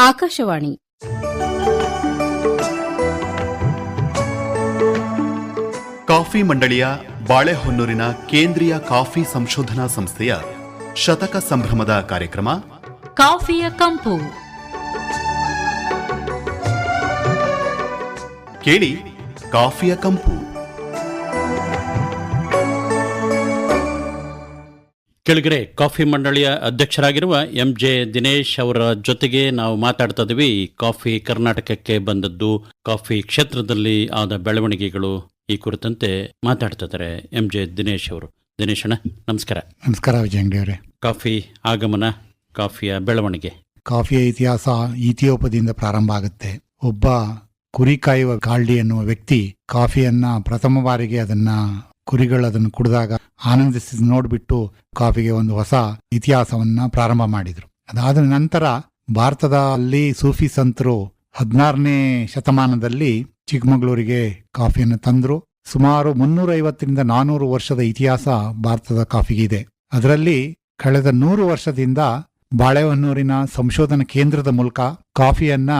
Akashvani. Coffee ಮಂಡಳಿಯ ಬಾಳೆಹೊನ್ನೂರಿನ ಕೇಂದ್ರೀಯ coffee ಸಂಶೋಧನಾ ಸಂಸ್ಥೆಯ ಶತಕ ಸಂಭ್ರಮದ ಕಾರ್ಯಕ್ರಮ. ಕಾಫಿಯ ಕಂಪು. ಕೇಳಿ ಕಾಫಿಯ ಕಂಪು. ಕೆಳಗರೆ ಕಾಫಿ ಮಂಡಳಿಯ ಅಧ್ಯಕ್ಷರಾಗಿರುವ ಎಂ ಜೆ ದಿನೇಶ್ ಅವರ ಜೊತೆಗೆ ನಾವು ಮಾತಾಡ್ತಾ ಇದೀವಿ ಕಾಫಿ ಕರ್ನಾಟಕಕ್ಕೆ ಬಂದದ್ದು ಕಾಫಿ ಕ್ಷೇತ್ರದಲ್ಲಿ ಆದ ಬೆಳವಣಿಗೆಗಳು ಈ ಕುರಿತಂತೆ ಮಾತಾಡ್ತಾ ಇದ್ದಾರೆ ಎಂ ಜೆ ದಿನೇಶ್ ಅವರು. ದಿನೇಶ್ ಅಣ್ಣ ನಮಸ್ಕಾರ. ನಮಸ್ಕಾರ ವಿಜಯ ಅಂಗಡಿ ಅವರೇ ಕಾಫಿ ಆಗಮನ ಕಾಫಿಯ ಬೆಳವಣಿಗೆ. ಕಾಫಿಯ ಇತಿಹಾಸ ಇಥಿಯೋಪದಿಂದ ಪ್ರಾರಂಭ ಆಗುತ್ತೆ. ಒಬ್ಬ ಕುರಿ ಕಾಯುವ ಕಾಲ್ಡಿ ಎನ್ನುವ ವ್ಯಕ್ತಿ ಕಾಫಿಯನ್ನ ಪ್ರಥಮ ಬಾರಿಗೆ ಅದನ್ನ ಕುರಿಗಳು ಅದನ್ನು ಕುಡಿದಾಗ ಆನಂದಿಸಿ ನೋಡ್ಬಿಟ್ಟು ಕಾಫಿಗೆ ಒಂದು ಹೊಸ ಇತಿಹಾಸವನ್ನ ಪ್ರಾರಂಭ ಮಾಡಿದ್ರು. ಅದಾದ ನಂತರ ಭಾರತದಲ್ಲಿ ಸೂಫಿ ಸಂತರು ಹದಿನಾರನೇ ಶತಮಾನದಲ್ಲಿ ಚಿಕ್ಕಮಗಳೂರಿಗೆ ಕಾಫಿಯನ್ನು ತಂದ್ರು. ಸುಮಾರು ಮುನ್ನೂರೈವತ್ತರಿಂದ ನಾನೂರು ವರ್ಷದ ಇತಿಹಾಸ ಭಾರತದ ಕಾಫಿಗೆ ಇದೆ. ಅದರಲ್ಲಿ ಕಳೆದ ನೂರು ವರ್ಷದಿಂದ ಬಾಳೆಹೊನ್ನೂರಿನ ಸಂಶೋಧನಾ ಕೇಂದ್ರದ ಮೂಲಕ ಕಾಫಿಯನ್ನ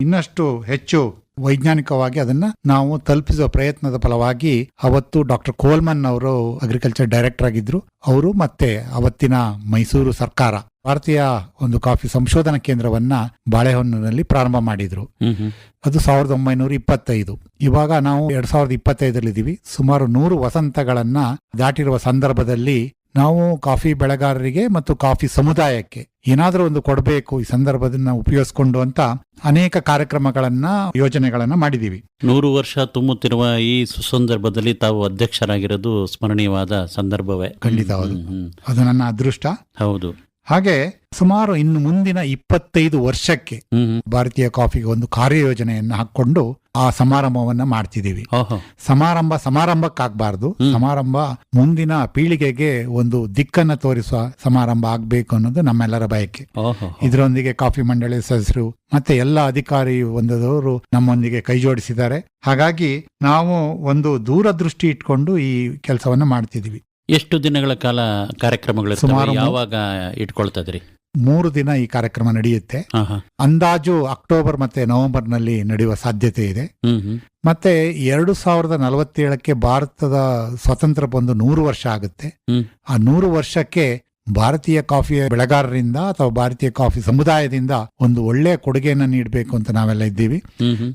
ಇನ್ನಷ್ಟು ಹೆಚ್ಚು ವೈಜ್ಞಾನಿಕವಾಗಿ ಅದನ್ನ ನಾವು ತಲುಪಿಸುವ ಪ್ರಯತ್ನದ ಫಲವಾಗಿ ಅವತ್ತು ಡಾಕ್ಟರ್ ಕೋಲ್ಮನ್ ಅವರು ಅಗ್ರಿಕಲ್ಚರ್ ಡೈರೆಕ್ಟರ್ ಆಗಿದ್ರು. ಅವರು ಮತ್ತೆ ಅವತ್ತಿನ ಮೈಸೂರು ಸರ್ಕಾರ ಭಾರತೀಯ ಒಂದು ಕಾಫಿ ಸಂಶೋಧನಾ ಕೇಂದ್ರವನ್ನ ಬಾಳೆಹೊನ್ನೂರಿನಲ್ಲಿ ಪ್ರಾರಂಭ ಮಾಡಿದ್ರು. ಅದು ಸಾವಿರದ ಒಂಬೈನೂರ ಇಪ್ಪತ್ತೈದು. ಇವಾಗ ನಾವು ಎರಡ್ ಸಾವಿರದ ಇಪ್ಪತ್ತೈದರಲ್ಲಿದ್ದೀವಿ. ಸುಮಾರು ನೂರು ವಸಂತಗಳನ್ನ ದಾಟಿರುವ ಸಂದರ್ಭದಲ್ಲಿ ನಾವು ಕಾಫಿ ಬೆಳೆಗಾರರಿಗೆ ಮತ್ತು ಕಾಫಿ ಸಮುದಾಯಕ್ಕೆ ಏನಾದರೂ ಒಂದು ಕೊಡಬೇಕು ಈ ಸಂದರ್ಭದನ್ನ ಉಪಯೋಗಿಸ್ಕೊಂಡು ಅಂತ ಅನೇಕ ಕಾರ್ಯಕ್ರಮಗಳನ್ನ ಯೋಜನೆಗಳನ್ನ ಮಾಡಿದೀವಿ. ನೂರು ವರ್ಷ ತುಂಬುತ್ತಿರುವ ಈ ಸುಸಂದರ್ಭದಲ್ಲಿ ತಾವು ಅಧ್ಯಕ್ಷರಾಗಿರೋದು ಸ್ಮರಣೀಯವಾದ ಸಂದರ್ಭವೇ. ಖಂಡಿತ ಹೌದು. ಅದು ನನ್ನ ಅದೃಷ್ಟ. ಹೌದು. ಹಾಗೆ ಸುಮಾರು ಇನ್ನು ಮುಂದಿನ ಇಪ್ಪತ್ತೈದು ವರ್ಷಕ್ಕೆ. ಭಾರತೀಯ ಕಾಫಿಗೆ ಒಂದು ಕಾರ್ಯಯೋಜನೆಯನ್ನ ಹಾಕೊಂಡು ಆ ಸಮಾರಂಭವನ್ನ ಮಾಡ್ತಿದ್ದೀವಿ. ಸಮಾರಂಭ ಸಮಾರಂಭಕ್ಕಾಗಬಾರ್ದು. ಸಮಾರಂಭ ಮುಂದಿನ ಪೀಳಿಗೆಗೆ ಒಂದು ದಿಕ್ಕನ್ನ ತೋರಿಸುವ ಸಮಾರಂಭ ಆಗ್ಬೇಕು ಅನ್ನೋದು ನಮ್ಮೆಲ್ಲರ ಬಯಕೆ. ಇದರೊಂದಿಗೆ ಕಾಫಿ ಮಂಡಳಿ ಸದಸ್ಯರು ಮತ್ತೆ ಎಲ್ಲ ಅಧಿಕಾರಿ ಒಂದದವರು ನಮ್ಮೊಂದಿಗೆ ಕೈ ಜೋಡಿಸಿದ್ದಾರೆ. ಹಾಗಾಗಿ ನಾವು ಒಂದು ದೂರದೃಷ್ಟಿ ಇಟ್ಕೊಂಡು ಈ ಕೆಲಸವನ್ನ ಮಾಡ್ತಿದೀವಿ ಎಷ್ಟು ದಿನಗಳ ಕಾಲ ಕಾರ್ಯಕ್ರಮಗಳು ಸುಮಾರು ಯಾವಾಗ ಇಟ್ಕೊಳ್ತಾ ಇದ್ರಿ ಮೂರು ದಿನ ಈ ಕಾರ್ಯಕ್ರಮ ನಡೆಯುತ್ತೆ. ಅಂದಾಜು ಅಕ್ಟೋಬರ್ ಮತ್ತೆ ನವೆಂಬರ್ನಲ್ಲಿ ನಡೆಯುವ ಸಾಧ್ಯತೆ ಇದೆ. ಮತ್ತೆ ಎರಡು ಸಾವಿರದ ನಲವತ್ತೇಳಕ್ಕೆ ಭಾರತದ ಸ್ವಾತಂತ್ರ್ಯ ಬಂದು ನೂರು ವರ್ಷ ಆಗುತ್ತೆ. ಆ ನೂರು ವರ್ಷಕ್ಕೆ ಭಾರತೀಯ ಕಾಫಿ ಬೆಳೆಗಾರರಿಂದ ಅಥವಾ ಭಾರತೀಯ ಕಾಫಿ ಸಮುದಾಯದಿಂದ ಒಂದು ಒಳ್ಳೆಯ ಕೊಡುಗೆಯನ್ನು ನೀಡಬೇಕು ಅಂತ ನಾವೆಲ್ಲ ಇದ್ದೀವಿ.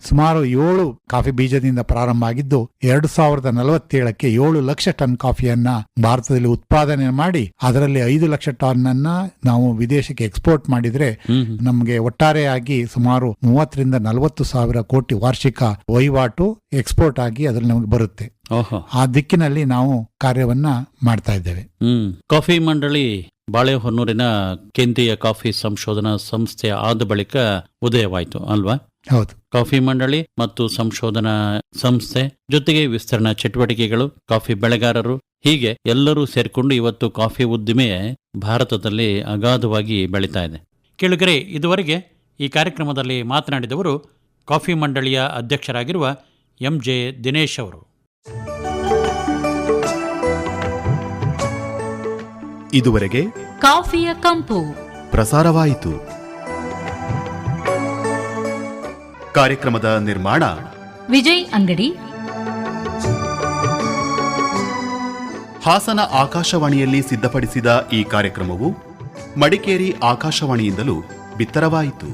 ಸುಮಾರು ಏಳು ಕಾಫಿ ಬೀಜದಿಂದ ಪ್ರಾರಂಭ ಆಗಿದ್ದು ಎರಡು ಸಾವಿರದ ನಲವತ್ತೇಳಕ್ಕೆ ಏಳು ಲಕ್ಷ ಟನ್ ಕಾಫಿಯನ್ನ ಭಾರತದಲ್ಲಿ ಉತ್ಪಾದನೆ ಮಾಡಿ ಅದರಲ್ಲಿ ಐದು ಲಕ್ಷ ಟನ್ ಅನ್ನ ನಾವು ವಿದೇಶಕ್ಕೆ ಎಕ್ಸ್ಪೋರ್ಟ್ ಮಾಡಿದ್ರೆ. ನಮಗೆ ಒಟ್ಟಾರೆಯಾಗಿ ಸುಮಾರು ಮೂವತ್ತರಿಂದ ನಲವತ್ತು ಸಾವಿರ ಕೋಟಿ ವಾರ್ಷಿಕ ವಹಿವಾಟು ಎಕ್ಸ್ಪೋರ್ಟ್ ಆಗಿ ಅದ್ರಲ್ಲಿ ನಮಗೆ ಬರುತ್ತೆ. ಆ ದಿಕ್ಕಿನಲ್ಲಿ ನಾವು ಕಾರ್ಯವನ್ನ ಮಾಡ್ತಾ ಇದ್ದೇವೆ. ಹ್ಮ್. ಕಾಫಿ ಮಂಡಳಿ ಬಾಳೆಹೊನ್ನೂರಿನ ಕೇಂದ್ರೀಯ ಕಾಫಿ ಸಂಶೋಧನಾ ಸಂಸ್ಥೆ ಆದ ಬಳಿಕ ಉದಯವಾಯಿತು ಅಲ್ವಾ? ಹೌದು. ಕಾಫಿ ಮಂಡಳಿ ಮತ್ತು ಸಂಶೋಧನಾ ಸಂಸ್ಥೆ ಜೊತೆಗೆ ವಿಸ್ತರಣಾ ಚಟುವಟಿಕೆಗಳು ಕಾಫಿ ಬೆಳೆಗಾರರು ಹೀಗೆ ಎಲ್ಲರೂ ಸೇರಿಕೊಂಡು ಇವತ್ತು ಕಾಫಿ ಉದ್ದಿಮೆ ಭಾರತದಲ್ಲಿ ಅಗಾಧವಾಗಿ ಬೆಳೀತಾ ಇದೆ. ಕೇಳುಗರೆ ಇದುವರೆಗೆ ಈ ಕಾರ್ಯಕ್ರಮದಲ್ಲಿ ಮಾತನಾಡಿದವರು ಕಾಫಿ ಮಂಡಳಿಯ ಅಧ್ಯಕ್ಷರಾಗಿರುವ ಎಂ ಜೆ ದಿನೇಶ್ ಅವರು. ಇದುವರೆಗೆ ಕಾಫಿಯ ಕಂಪು. ಪ್ರಸಾರವಾಯಿತು. ಕಾರ್ಯಕ್ರಮದ ನಿರ್ಮಾಣ ವಿಜಯ್ ಅಂಗಡಿ. ಹಾಸನ ಆಕಾಶವಾಣಿಯಲ್ಲಿ ಸಿದ್ಧಪಡಿಸಿದ ಈ ಕಾರ್ಯಕ್ರಮವು ಮಡಿಕೇರಿ ಆಕಾಶವಾಣಿಯಿಂದಲೂ ಬಿತ್ತರವಾಯಿತು.